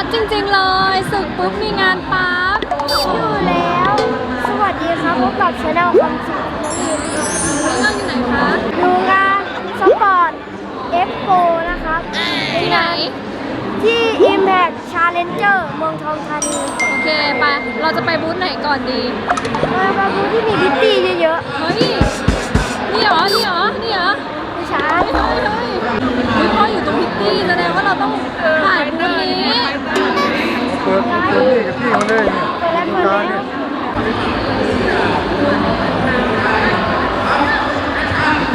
อตจริงๆเลยสึกปุ๊บมีงานปั๊บอยู่แล้ว สวัสดีครับพบกับชาแนลความสุขน้องอินเรื่องอยู่ไหนคะดูงานสปอร์ตเอ็กโปนะครับที่ไหน ที่ Impact Challenger เมืองทองธานีโอเคไปเราจะไปบูธไหนก่อนดีมามาดูที่มีพิตตี้เยอะเฮ้ยนี่เหรอนี่เหรอนี่เหรอ ๆไม่ใช่เฮ้ยเฮ้ยเฮ้ยพ่ออยู่ตรงพิตตี้แสดงว่าเราต้องถ่ายบูธนี้เปิดเปิดนี่กับพี่เขาเลยเนี่ยดูการแล้เนี่ย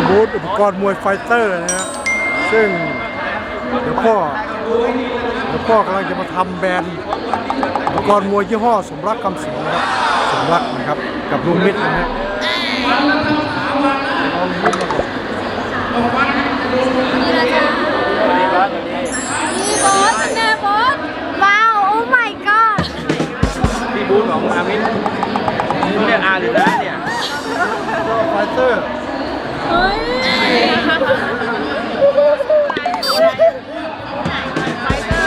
บูธอุปกรณ์มวยไฟเตอร์นะฮะซึ่งเดี๋ยวพ่อเดี๋ยวพ่อกำลังจะมาทำแบรนด์อุปกรณ์มวยยี่ห้อสมรักคำสิงนะครับสมรักนะครับกับลุงมิตรนะฮะ นี่นะจ๊ะนี่บอสเป็นแน่บอส ว้าว โอ้ my god ที่บูธของอามินเรียกอาหรือนะเนี่ยฟาเตอร์เฮ้ยข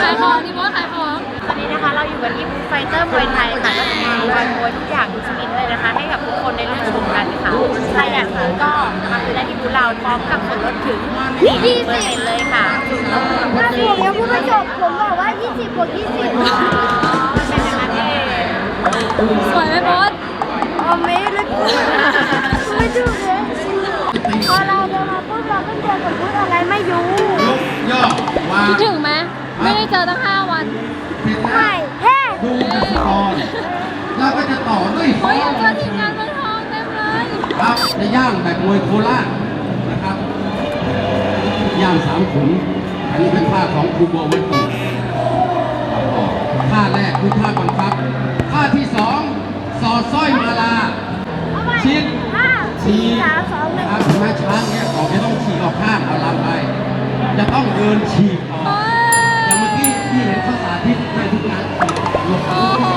ายของนี่บอสขายของตอนนี้นะคะเราอยู่กันที่ไฟเตอร์มวยไทยค่ะก็จะมีมวยมวยทุกอย่างทุกชนิดเลยนะคะ ให้กับทุกคนได้เลือกชมกันค่ะใครอยากซื้อก็ ด้ที่บูธเราพร้อมกับส่วนลดถึง40เปอร์เซ็นต์เลยค่ะถ้าผมยังพูดไม่จบผมบอกว่า 20บวก20เป็นอย่างนั้นเองสวยไหมบอสอ๋อไม่รู้ไม่ถูกเลยพอเราเดินมาปุ๊บเราก็เจอกับพูดอะไรไม่รู้ย่อวางคิดถึงไหมไม่ได้เจอตั้ง5วันไม่แฮ่ดูจากตอนแล้วก็จะต่อด้วยเฮ้ยยังเจอทีมงานเมืองทองเต็มเลยครับในย่างแบบมวยโคราช นะครับ ย่างสามขุน อันนี้เป็นท่าของครูบัววันปีท่าแรกคือท่าบังคับ ท่าที่สองสอดสร้อยมาลา ชิดห้าฉีสี่กสามสองหนึ่งนะครับถึงแม้ช้างเนี่ยออกจะต้องฉีกออกข้างเอาลำไป จะต้องเดินฉีกออกเฮ้อย่างเมื่อกี้ที่เห็นเขาสาธิตในทุกงานลง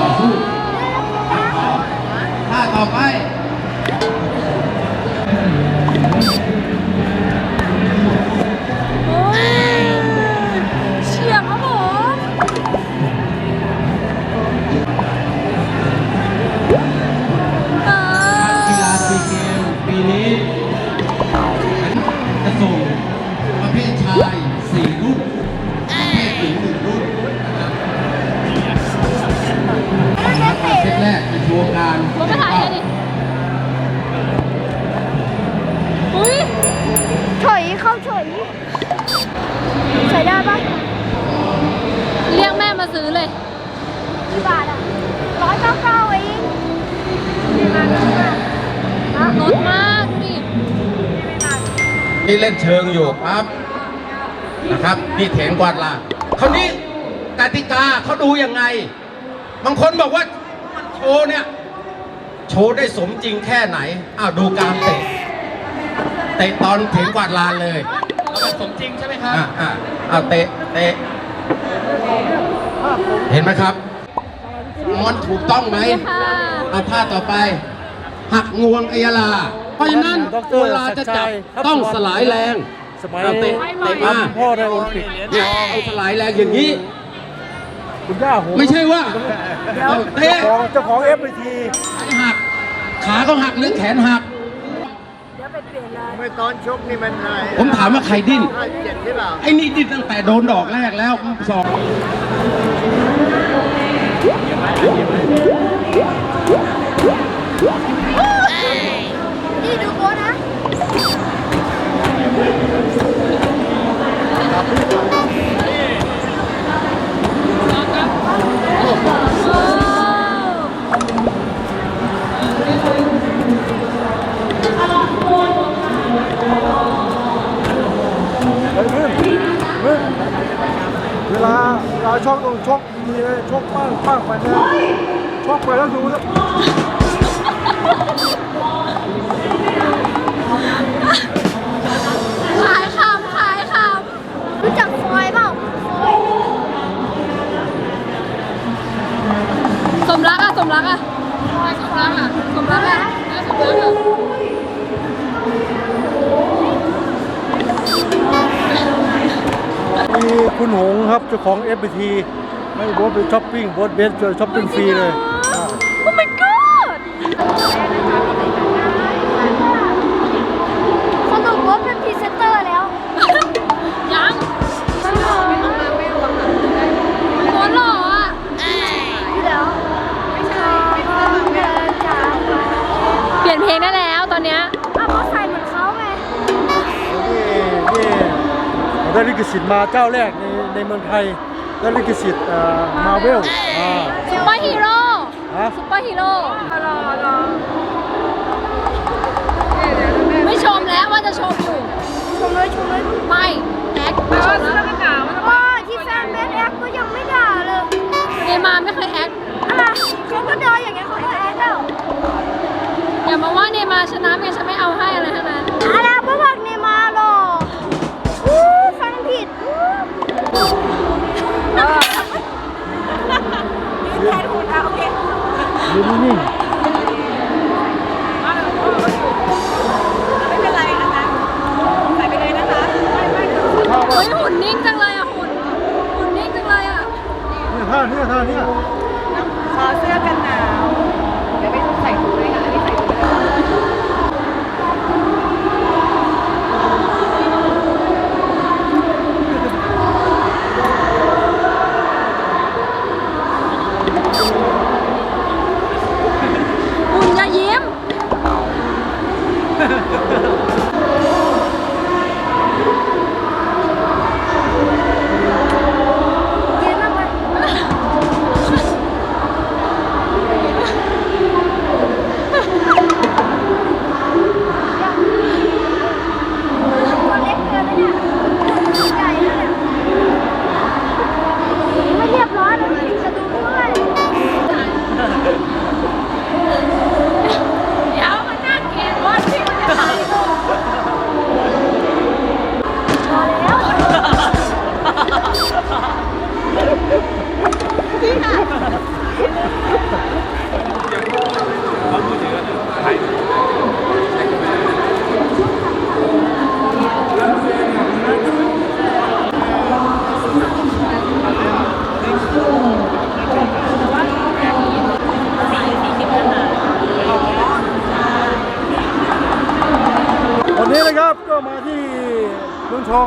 ต่อสู้ท่าต่อไป เล่นเชิงอยู่ปั๊บนะครับพี่เถนกวาดลานคราวนี้กติกาเขาดูยังไง บางคนบอกว่าโชว์เนี่ย โชว์ได้สมจริงแค่ไหนอ้าวดูการเตะเตะตอนเถนกวาดลานเลยแล้วมันสมจริงใช่ไหมครับอะอะเอาเตะเตะเห็นไหมครับมันถูกต้องไหมค่ะเอาท่าต่อไป หักงวงอัยลา เพราะฉะนั้นเวลาจะจับต้องสลายแรงสมัยเอาเตะเตะมาพ่อได้โอลิมปิกเนี่ยเอาสลายแรงอย่างนี้คุณย่าโหไม่ใช่ว่าเอาเตะของเจ้าของเอฟไอทีหักขาก็หักหรือแขนหักไม่ตอนชกนี่มันอะไรผมถามว่าใครดิ้นห้าเจ็ดใช่เปล่าไอ้นี่ดิ้นตั้งแต่โดนดอกแรกแล้วสองนี่ ดูโจ้าของเอฟไอทีมาให้โบ๊ทไปช้อปปิ้งโบ๊ทเบสช่วยช้อปปิ้งฟรีเลยอ่า โอ้ my god สรุปว่าเป็นพรีเซนเตอร์แล้ว ยังมันหอมหัวหล่ออะอยู่แล้วชอบเดินจากเปลี่ยนเพลงได้แล้วตอนเนี้ยเอาเขาใส่เหมือนเขาไงนี่นี่ได้ลิขสิทธิ์มาเจ้าแรกใน ในเมืองไทยได้ลิขสิทธิ์มาเวลอ่าซุปเปอร์ฮีโร่ฮะซุปเปอร์ฮีโร่ไม่ชมแล้วว่าจะชมอยู่ ชมเลยชมเลยไม่แอ็กไม่ชมแล้วว่าที่แฟนเบสแอคก็ยังไม่ด่าเลยเนย์มาร์ไม่เคยแอคอะไรเขาก็เดินอย่างเงี้ยเขาก็แอคแล้วอย่ามาว่าเนย์มาร์ชนะไงฉันไม่เอาให้ ยืน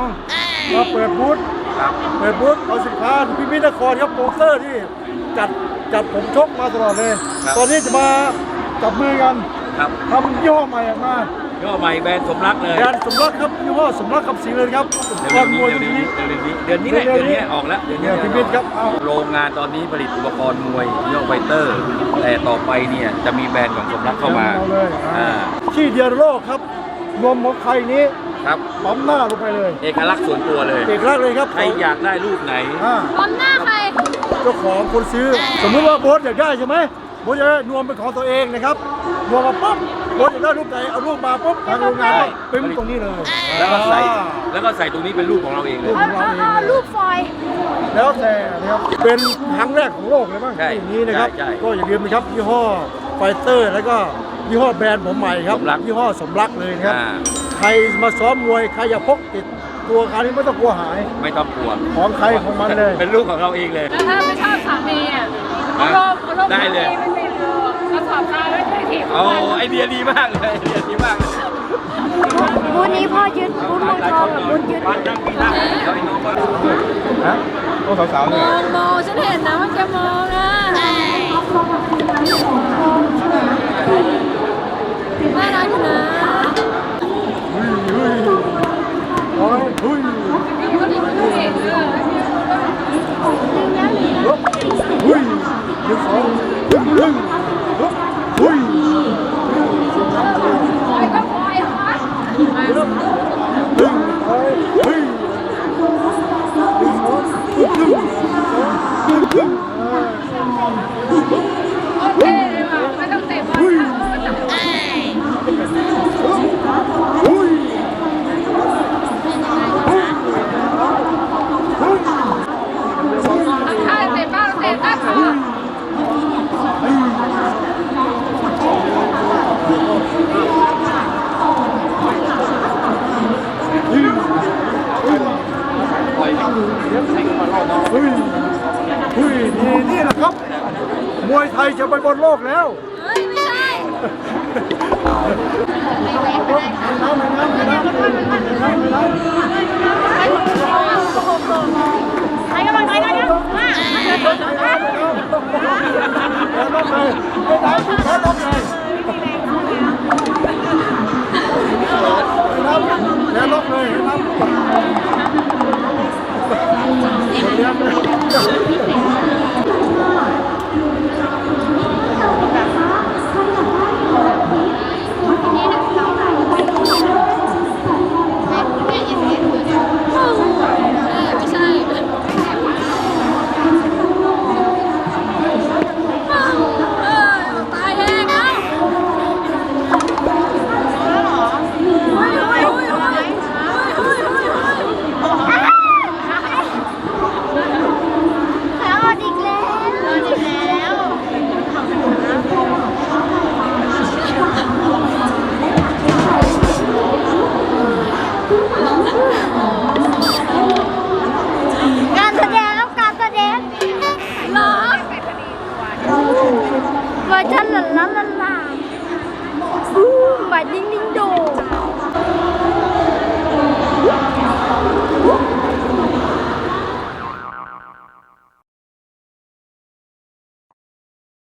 องทองมาเปิดบูธเปิดบูธเอาสินค้าที่พิพิธนครครับโปสเตอร์ที่จัดจัดผมชกมาตลอดเลย ครับ ตอนนี้จะมาจับมือกันครับทำยี่ห้อใหม่ออกมาย่อใหม่แบรนด์สมรักเลยแบรนด์สมรักครับยี่ห้อสมรักคำสิงห์เลยครับอุปเดี๋ยวกรณ์มนี้วยเดี๋ยวที่นี้นี้เดือนนี้แหละเดืเดืออนนนี้นี้ออกแล้วเดือนเนี่นี้ยพิพิธครับเอาโรงงานตอนนี้ผลิตอุปกรณ์มวยย่อไฟเตอร์ แต่ต่อไปเนี่ยจะมีแบรนด์ของสมรักเข้ามาเอาเลยอ่า ที่เดียวในโลกครับนวมของใครนี้ ครับปั๊มหน้าลงไปเลยเอกลักษณ์ส่วนตัวเลยเอกลักษณ์เลยครับใครอยากได้รูปไหนอ่าพร้อมหน้าใครเจ้าของคนซื้อ สมมุติว่าโบ๊ทอยากได้ใช่ไหมโบ๊ทอยากได้นวมเป็นของตัวเองนะครับนวมมาปุ๊บโบ๊ทอยากได้รูปไหนเอารูปมาปุ๊บทางโรงงานก็ปริ้มตรงนี้เลยแล้วก็ใส่อ่าแล้วก็ใส่ตรงนี้เป็นรูปของเราเองเลย เอาเอาเอารูปฟอยล์แล้วแต่นะครับเป็นครั้งแรกของโลกเลยมั้งใช่อย่างนี้นะครับ ใช่ใช่ก็อย่าลืมนะครับยี่ห้อไฟเตอร์แล้วก็ยี่ห้อแบรนด์ผมใหม่ครับสมรักยี่ห้อสมรักเลยนะครับ อ่า ใครมาซ้อมมวยใครอยากพกติดตัวคราวนี้ไม่ต้องกลัวหาย ไม่ต้องกลัวของใครของมันเลย เป็นรูปของเราเองเลย แล้วถ้าไม่ชอบสามีอะอะเอารูปเอารูปได้เลยไม่ติดเลยกระสอบทรายไม่ได้ถีบเอาไอเดียดีมากเลยไอเดียดีมากเลยบูธนี้พ่อยึดบูธเมืองทองกับบูธยึด บ้านนั่งปีหน้าแล้วไอ้น้องก็ ฮะโอ้สาวๆมเนี่ยองมองฉันเห็นนะว่าแกมองอะน่ารักอยู่นะ เฮ้ย ให้กำลังใจกันนะมา